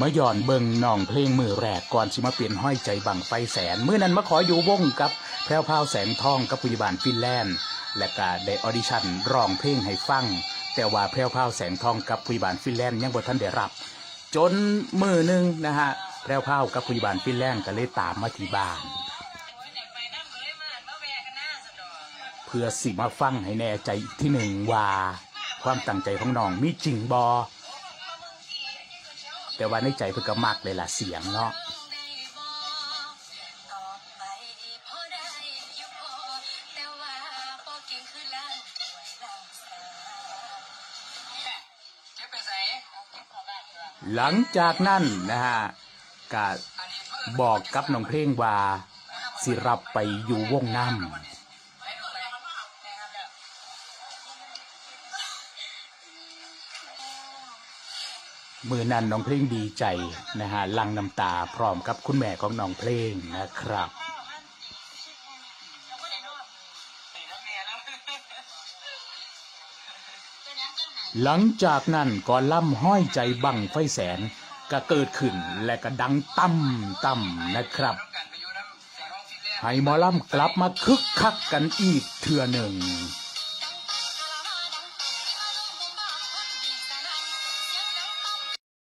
เมื่อย้อนเบิงน้องเพลงมือแรกก่อนสิมาเปลี่ยนห้อยใจบังไฟแสนเมื่อนั้นมาขออยู่วงกับแพรวพาวแสงทองกับปุยบาลฟินแลนด์ และก็ได้ออดิชั่นร้องเพลงให้ฟัง แต่ว่าแพรวพาวแสงทองกับปุยบาลฟินแลนด์ยังบ่ทันได้รับ จนมือหนึ่งนะฮะแพรวพาวกับปุยบาลฟินแลนด์ก็เลยตามมาที่บ้านเพื่อสิมาฟังให้แน่ใจอีกที่หนึ่งว่า ความตั้งใจของน้องมีจริงบอ แต่ว่าในใจเพื่อก็มักเลยล่ะเสียงเนาะหลังจากนั้นนะฮะก็บอกกับน้องเพลงว่าสิรับไปอยู่วงน้ำ มือนั้นน้องเพลงดีใจนะฮะลังน้ำตาพร้อมกับคุณแม่ของน้องเพลงนะครับหลังจากนั้นก็ล่ำห้อยใจบังไฟแสนก็เกิดขึ้นและก็ดังตั้มตั้มนะครับ ให้หมอล่ำกลับมาคึกคักกันอีกเทื่อหนึ่ง